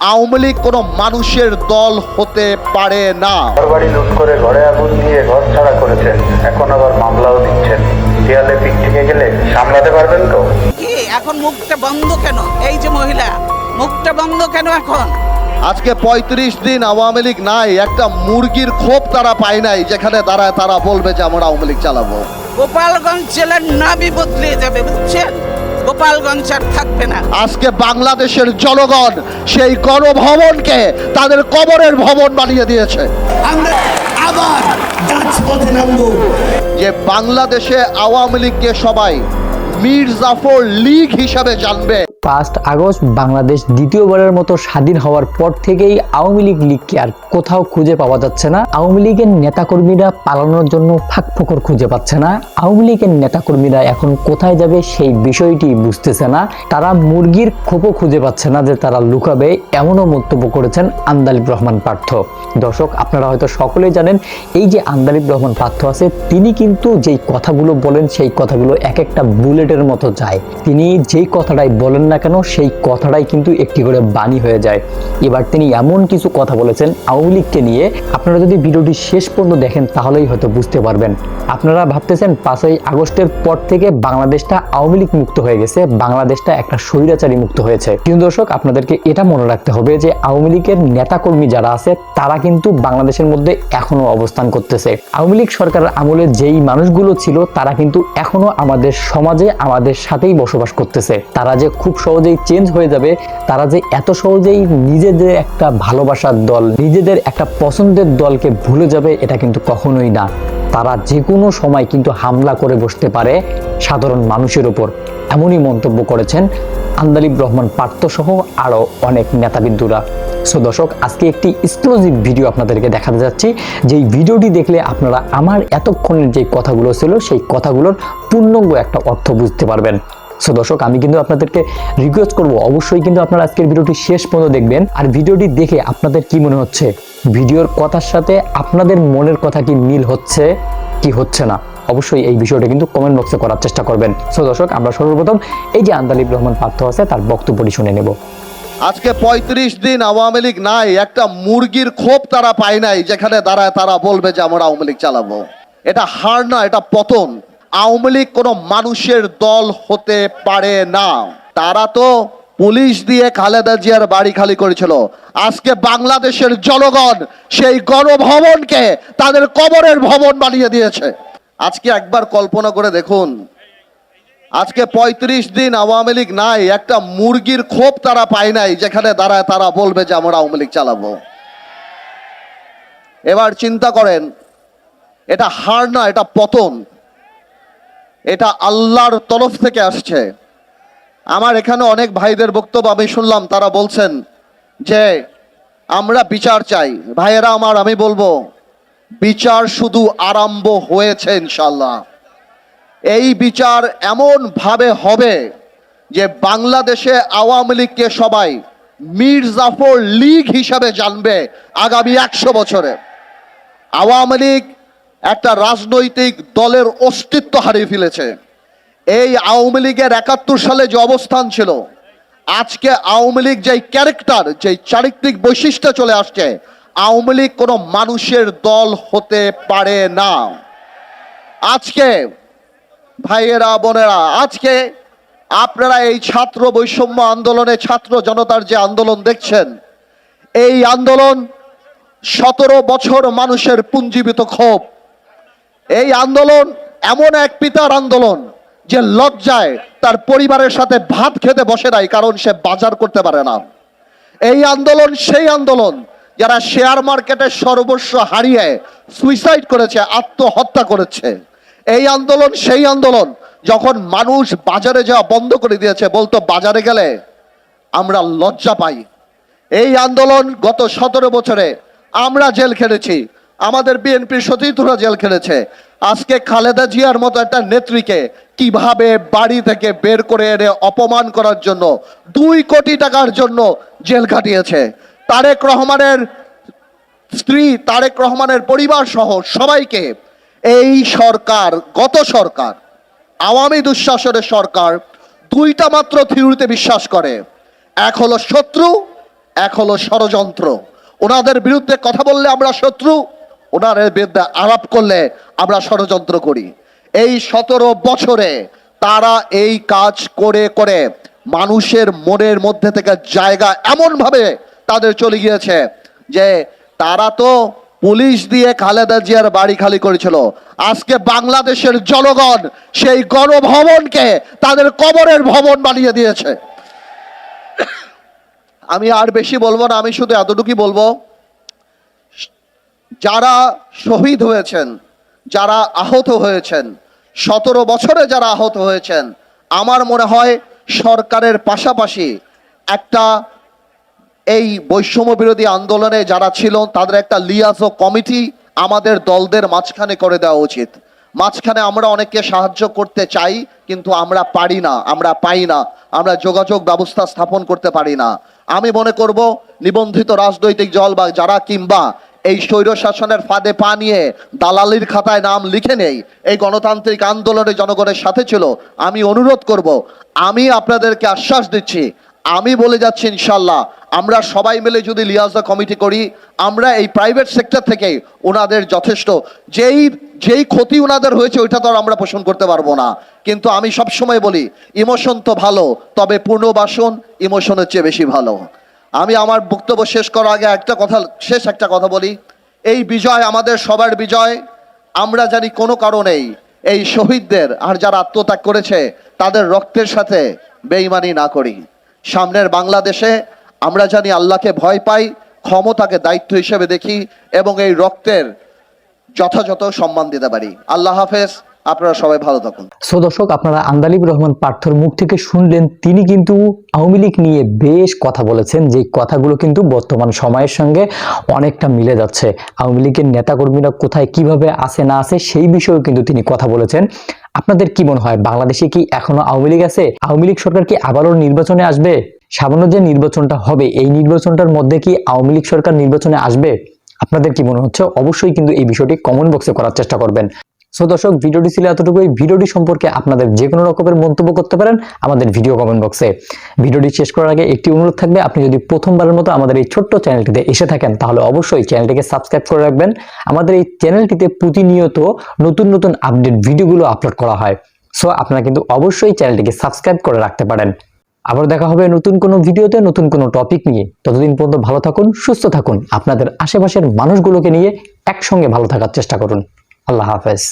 আওয়ামী লীগ কোনো মানুষের দল হতে পারে না। ঘরবাড়ি লুট করে ঘরে আগুন দিয়ে ঘর ছাড়া করেছেন। এখন আবার মামলাও দিচ্ছেন। দেয়ালে পিঠ থেকে গেলে সামলাতে পারবেন তো? কি? এখন মুখটা বন্ধ কেন? এই যে মহিলা মুখটা বন্ধ কেন এখন? আজকে ৩৫ দিন আওয়ামী লীগ নাই একটা মুরগির খোপ তারা পায় নাই যেখানে দাঁড়ায় তারা বলবে যে আমরা আওয়ামী লীগ চালাবো। গোপালগঞ্জ জেলার নাবি বদলে যাবে বুঝছেন? গোপালগঞ্জ আর থাকবে না। আজকে বাংলাদেশের জনগণ সেই গণভবনকে তাদের কবরের ভবন বানিয়ে দিয়েছে। আমরা আবার রাজপথে নামবো। যে বাংলাদেশে আওয়ামী লীগকে সবাই মীর জাফর লীগ হিসাবে জানবে। পাঁচ আগস্ট বাংলাদেশ দ্বিতীয়বারের মতো স্বাধীন হওয়ার পর থেকেই আওয়ামী লীগ লীগকে আর কোথাও খুঁজে পাওয়া যাচ্ছে না। আওয়ামী লীগের নেতাকর্মীরা পালানোর জন্য ফাঁক ফোকর খুঁজে পাচ্ছে না। আওয়ামী লীগের নেতাকর্মীরা এখন কোথায় যাবে সেই বিষয়টি বুঝতেছে না। তারা মুরগির খোপও খুঁজে পাচ্ছে না যে তারা লুকাবে, এমনও মন্তব্য করেছেন আন্দালিব রহমান পার্থ। দর্শক, আপনারা হয়তো সকলেই জানেন, এই যে আন্দালিব রহমান পার্থ আছে, তিনি কিন্তু যেই কথাগুলো বলেন, সেই কথাগুলো এক একটা বুলেটের মতো যায়। তিনি যেই কথাটাই বলেন না কেন, সেই কথাটাই কিন্তু একটি করে বাণী হয়ে যায়। এবার তিনি এমন কিছু কথা বলেছেন আওয়ামী লীগকে নিয়ে। আপনারা যদি ভিডিওটি শেষ পর্যন্ত দেখেন, তাহলেই হয়তো বুঝতে পারবেন। আপনারা ভাবতেছেন পাঁচই আগস্টের পর থেকে বাংলাদেশটা আওয়ামী লীগ মুক্ত হয়ে গেছে, বাংলাদেশটা একটা স্বৈরাচারী মুক্ত হয়েছে। কিন্তু দর্শক, আপনাদেরকে এটা মনে রাখতে হবে যে, আওয়ামী লীগের নেতাকর্মী যারা আছে, তারা কিন্তু বাংলাদেশের মধ্যে এখনও অবস্থান করতেছে। আওয়ামী লীগ সরকারের আমলে যেই মানুষগুলো ছিল, তারা কিন্তু এখনও আমাদের সমাজে, আমাদের সাথেই বসবাস করতেছে। তারা যে খুব সহজেই চেঞ্জ হয়ে যাবে, তারা যে এত সহজেই নিজেদের একটা ভালোবাসার দল, নিজেদের একটা পছন্দের দলকে ভুলে যাবে, এটা কিন্তু কখনোই না। তারা যে কোনো সময় কিন্তু হামলা করে বসতে পারে সাধারণ মানুষের উপর। এমনই মন্তব্য করেছেন আন্দালিব রহমান পার্থ সহ আরও অনেক নেতাবিন্দুরা। সো দর্শক, আজকে একটি এক্সক্লুসিভ ভিডিও আপনাদেরকে দেখাতে যাচ্ছি, যেই ভিডিওটি দেখলে আপনারা আমার এতক্ষণের যে কথাগুলো ছিল, সেই কথাগুলোর পূর্ণাঙ্গ একটা অর্থ বুঝতে পারবেন। সো দর্শক, আমি কিন্তু আপনাদেরকে রিকোয়েস্ট করব। অবশ্যই কিন্তু আপনারা আজকের ভিডিওটি শেষ পর্যন্ত দেখবেন। আর ভিডিওটি দেখে আপনাদের কি মনে হচ্ছে? ভিডিওর কথার সাথে আপনাদের মনের কথা কি মিল হচ্ছে, কি হচ্ছে না? অবশ্যই এই বিষয়টা কিন্তু কমেন্ট বক্সে করার চেষ্টা করবেন। সো দর্শক, আমরা সর্বপ্রথম এই যে আন্দালিব রহমান পার্থ আছে, তার বক্তব্যটি শুনে নেব। আজকে ৩৫ দিন আওয়ামী লীগ নাই, একটা মুরগির খোপ তারা পায় নাই, যেখানে দাঁড়ায় তারা বলবে যে আমরা আওয়ামী লীগ চালাবো। এটা হার না, এটা পতন। আওয়ামী লীগ কোনো মানুষের দল হতে পারে না। তারা তো পুলিশ দিয়ে খালেদা জিয়ার বাড়ি খালি করেছিল। আজকে বাংলাদেশের জনগণ সেই গণভবনকে তাদের কবরের ভবন বানিয়ে দিয়েছে। আজকে একবার কল্পনা করে দেখুন, আজকে ৩৫ দিন আওয়ামী লীগ নাই, একটা মুরগির খোপ তারা পায় নাই, যেখানে দাঁড়ায় তারা বলবে যে আমরা আওয়ামী লীগ চালাবো। এবার চিন্তা করেন, এটা হার না, এটা পতন। এটা আল্লাহর তরফ থেকে আসছে। আমার এখানে অনেক ভাইদের বক্তব্য আমি শুনলাম, তারা বলছেন যে, আমরা বিচার চাই। ভাইয়েরা আমার, আমি বলব, বিচার শুধু আরম্ভ হয়েছে ইনশাল্লাহ এই বিচার এমন ভাবে হবে যে বাংলাদেশে আওয়ামী লীগকে সবাই মীর জাফর লীগ হিসাবে জানবে আগামী একশো বছরে। আওয়ামী লীগ একটা রাজনৈতিক দলের অস্তিত্ব হারিয়ে ফেলেছে। এই আওয়ামী লীগের একাত্তর সালে যে অবস্থান ছিল, আজকে আওয়ামী লীগ যেই ক্যারেক্টার, যেই চারিত্রিক বৈশিষ্ট্য চলে আসছে, আওয়ামী লীগ কোনো মানুষের দল হতে পারে না। আজকে ভাইয়েরা, বোনেরা, আজকে আপনারা এই ছাত্র বৈষম্য আন্দোলনে, ছাত্র জনতার যে আন্দোলন দেখছেন, এই আন্দোলন সতেরো বছর মানুষের পুঞ্জীবিত ক্ষোভ। এই আন্দোলন এমন এক পিতার আন্দোলন যে লজ্জায় তার পরিবারের সাথে ভাত খেতে বসে নাই, কারণ সে বাজার করতে পারে না। এই আন্দোলন সেই আন্দোলন যারা শেয়ার মার্কেটে সর্বস্ব হারিয়ে সুইসাইড করেছে, আত্মহত্যা করেছে। এই আন্দোলন সেই আন্দোলন যখন মানুষ বাজারে যাওয়া বন্ধ করে দিয়েছে, বলতো বাজারে গেলে আমরা লজ্জা পাই। এই আন্দোলন গত সতেরো বছরে আমরা জেল খেটেছি আমাদের বিএনপির সতীর্থরা জেল খেলেছে। আজকে খালেদা জিয়ার মতো একটা নেত্রীকে কীভাবে বাড়ি থেকে বের করে এনে অপমান করার জন্য, দুই কোটি টাকার জন্য জেল কাটিয়েছে তারেক রহমানের স্ত্রী, তারেক রহমানের পরিবার সহ সবাইকে এই সরকার, গত সরকার, আওয়ামী দুঃশাসনের সরকার দুইটা মাত্র থিওরিতে বিশ্বাস করে। এক হলো শত্রু, এক হলো ষড়যন্ত্র। ওনাদের বিরুদ্ধে কথা বললে আমরা শত্রু। ওনাদের বিরুদ্ধে আলাপ করলে আমরা ষড়যন্ত্র করি। এই সতেরো বছরে তারা এই কাজ করে করে মানুষের মনের মধ্যে থেকে জায়গা এমনভাবে তাদের চলে গিয়েছে যে তারা তো পুলিশ দিয়ে খালেদা জিয়ার বাড়ি খালি করেছিল। আজকে বাংলাদেশের জনগণ সেই গণভবনকে তাদের কবরের ভবন বানিয়ে দিয়েছে। আমি আর বেশি বলব না, আমি শুধু এতটুকুই বলব যারা শহীদ হয়েছেন, যারা আহত হয়েছেন, সতেরো বছরে যারা আহত হয়েছেন, আমার মনে হয় সরকারের পাশাপাশি একটা এই বৈষম্য বিরোধী আন্দোলনে যারা ছিল, তাদের একটা লিয়াজো কমিটি আমাদের দলদের মাঝখানে করে দেওয়া উচিত। মাঝখানে আমরা অনেককে সাহায্য করতে চাই, কিন্তু আমরা পারি না, আমরা পাই না, আমরা যোগাযোগ ব্যবস্থা স্থাপন করতে পারি না। আমি মনে করব, নিবন্ধিত রাজনৈতিক দল বা যারা কিংবা এই স্বৈর শাসনের ফাঁদে পা নিয়ে দালালির খাতায় নাম লিখে নেই। এই গণতান্ত্রিক আন্দোলনে জনগণের সাথে ছিল। আমি অনুরোধ করব, আমি আপনাদেরকে আশ্বাস দিচ্ছি, আমি বলে যাচ্ছি ইনশাল্লাহ আমরা সবাই মিলে যদি লিয়াজা কমিটি করি, আমরা এই প্রাইভেট সেক্টর থেকে ওনাদের যথেষ্ট। যেই যেই ক্ষতি ওনাদের হয়েছে, ওইটা তো আর আমরা পোষণ করতে পারব না। কিন্তু আমি সব সময় বলি, ইমোশন তো ভালো, তবে পুনর্বাসন ইমোশনের চেয়ে বেশি ভালো। আমি আমার বক্তব্য শেষ করার আগে একটা কথা, শেষ একটা কথা বলি। এই বিজয় আমাদের সবার বিজয়। আমরা জানি কোনো কারণেই এই শহীদদের আর যারা আত্মত্যাগ করেছে, তাদের রক্তের সাথে বেইমানি না করি। সামনের বাংলাদেশে আমরা জানি আল্লাহকে ভয় পাই, ক্ষমতাকে দায়িত্ব হিসেবে দেখি এবং এই রক্তের যথাযথ সম্মান দিতে পারি। আল্লাহ হাফেজ। আপনারা সবাই ভালো থাকুন। সো দর্শক, আপনারা আন্দালিব রহমান পার্থর মুখ থেকে শুনলেন, তিনি কিন্তু আওয়ামী লীগ নিয়ে বেশ কথা বলেছেন যে কথাগুলো কিন্তু বর্তমান সময়ের সঙ্গে অনেকটা মিলে যাচ্ছে। আওয়ামী লীগের নেতাকর্মীরা কোথায় কীভাবে আসে না আসে সেই বিষয়েও কিন্তু তিনি কথা বলেছেন। আপনাদের কি মনে হয়, বাংলাদেশে কি এখনও আওয়ামী লীগ আছে? আওয়ামী লীগ সরকার কি আবারও নির্বাচনে আসবে? সামান্য যে নির্বাচনটা হবে, এই নির্বাচনটার মধ্যে কি আওয়ামী লীগ সরকার নির্বাচনে আসবে? আপনাদের কি মনে হচ্ছে? অবশ্যই কিন্তু এই বিষয়টি কমেন্ট বক্সে করার চেষ্টা করবেন। সো দর্শক, ভিডিওটি ছিল এতটুকুই। ভিডিওটি সম্পর্কে আপনাদের যে কোনো রকমের মন্তব্য করতে পারেন আমাদের ভিডিও কমেন্ট বক্সে ভিডিওটি শেষ করার আগে একটি অনুরোধ থাকবে, আপনি যদি প্রথমবারের মতো আমাদের এই ছোট্ট চ্যানেলটিতে এসে থাকেন, তাহলে অবশ্যই চ্যানেলটিকে সাবস্ক্রাইব করে রাখবেন। আমাদের এই চ্যানেলটিতে প্রতিনিয়ত নতুন নতুন আপডেট ভিডিওগুলো আপলোড করা হয়। সো আপনারা কিন্তু অবশ্যই চ্যানেলটিকে সাবস্ক্রাইব করে রাখতে পারেন। আবার দেখা হবে নতুন কোনো ভিডিওতে, নতুন কোনো টপিক নিয়ে। ততদিন পর্যন্ত ভালো থাকুন, সুস্থ থাকুন। আপনাদের আশেপাশের মানুষগুলোকে নিয়ে একসঙ্গে ভালো থাকার চেষ্টা করুন। আল্লাহ হাফেজ।